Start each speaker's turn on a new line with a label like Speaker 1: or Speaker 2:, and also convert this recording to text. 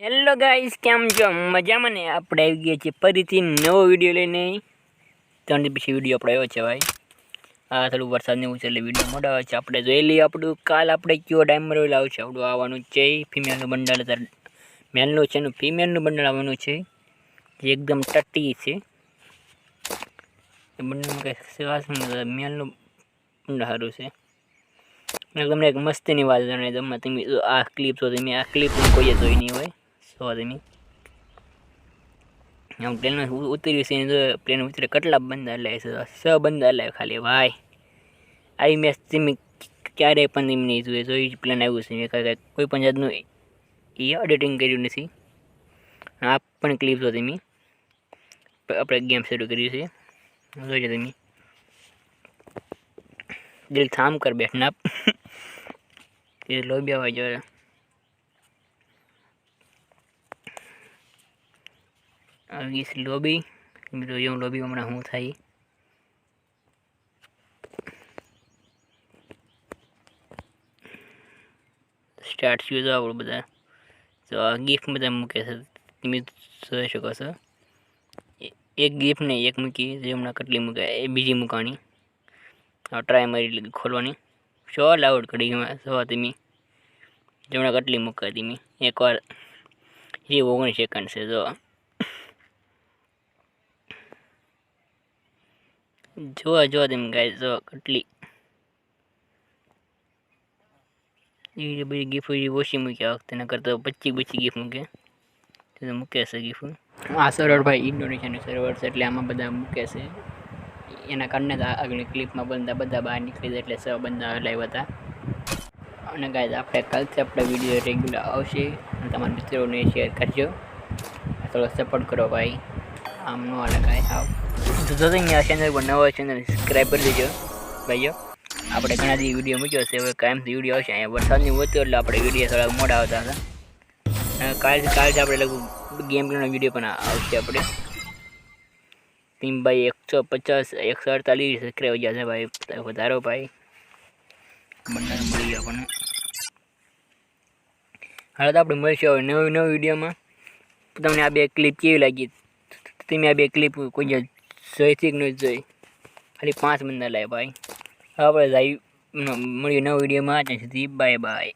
Speaker 1: Hello guys કેમ છો? મજામાં ને? આપણે આવી ગયા છીએ ફરીથી નવો વીડિયો લઈને. ત્રણ પછી વીડિયો આપણે આવ્યો છે ભાઈ. આ થોડું વરસાદને એવું છે એટલે વીડિયો મોડા આવે છે. આપણે જોઈ લઈએ આપણું. કાલ આપણે કયો ટાઈમ મરેલો આવશે આપણું આવવાનું છે ફિમેલનું બંડલ મેલનું છે એનું ફિમેલનું બંડલ આવવાનું છે. જે એકદમ ટટ્ટી છે. એ બંડલમાં કંઈ સેવા મેલનું બંડલ સારું છે. મેં તમને એક મસ્તીની વાત જણાવી તમે આ ક્લિપ તો તમે આ ક્લિપ કોઈએ જોઈ નહીં હોય. સો તમે આમ પ્લેન ઉતર્યું છે ને પ્લેન ઉતરે, કેટલા બંદા લે છે? છ બંદા લે ખાલી, ભાઈ. આવી મેચ તમે ક્યારેય પણ તમે નહીં જોઈએ જોઈ પ્લેન આવ્યું છે મેં કાંઈ કોઈ પણ જાતનું એ એડિટિંગ કર્યું નથી. આ પણ ક્લિપ છો તમે. આપણે ગેમ શરૂ કર્યું છે. જોઈજો તમે. દિલ થામ કર બેઠના એ લોબી આવે. જો આવી છે લોબી મિત્રો જો લોબી હમણાં શું થાય સ્ટાર્ટ થયું તો આપણું બધા તો આ ગિફ્ટ બધા મૂકે છે તમે જોઈ શકો છો એ- એક ગિફ્ટ નહીં એક મૂકી જે હમણાં કેટલી મૂકે એ બીજી મૂકાણી આ ટ્રાય મારી લીધી ખોલવાની શો લાઉડ કરી એમાં સવા તમે જમણા કેટલી મૂકા તમે એકવાર એ ઓગણીસ સેકન્ડ છે જો જોવા જોવા તમે ગાય જો કેટલી. એ બધી ગિફ્ટ જે ઓછી મૂકી આ વખતે, નકર તો પચીસ પચીસ ગિફ્ટ મૂકે. તો મૂકે છે ગિફ્ટ આ સર્વર ભાઈ ઇન્ડોનેશિયાનું સર્વર છે, એટલે આમાં બધા મૂકે છે. એના કારણે આગળની ક્લિપમાં બંધા બધા બહાર નીકળી જાય, એટલે સૌ બંધા લાવ્યા હતા. અને ગાય આપણે કાલથી આપણે વીડિયો રેગ્યુલર આવશે. અને તમારા મિત્રોને શેર કરજો. થોડો સપોર્ટ કરો ભાઈ. આમ ન હાલે કાંઈ આવ. તો જો અહીંયા ચેનલ પર નવો ચેનલ સબસ્ક્રાઈબ કરી દેજો ભાઈઓ, આપણે ઘણા દી વીડિયો મૂક્યો છે, હવે કાયમથી વીડિયો આવશે. અહીંયા વરસાદની વધતો એટલે આપણે વીડિયો થોડા મોડા આવતા હતા. કાલ કાલથી આપણે લગભગ ગેમ વીડિયો પણ આવશે આપણે. ટીમ ભાઈ એકસો પચાસ, એકસો અડતાલીસ સબસ્ક્રાઈબ ગયા છે ભાઈ. વધારો ભાઈ. બંને મળી ગયો આપણને. હાલ તો આપણે મળીશું હવે નવી નવી વિડીયોમાં તમને આ બે ક્લિપ કેવી લાગી? તમે આ બે ક્લિપ કોઈ જોઈથી જોઈ. ખાલી પાંચ મિનિટ લાય ભાઈ. આપણે લાઈવ મળીએ નવા વિડીયોમાં. ત્યાં સુધી બાય બાય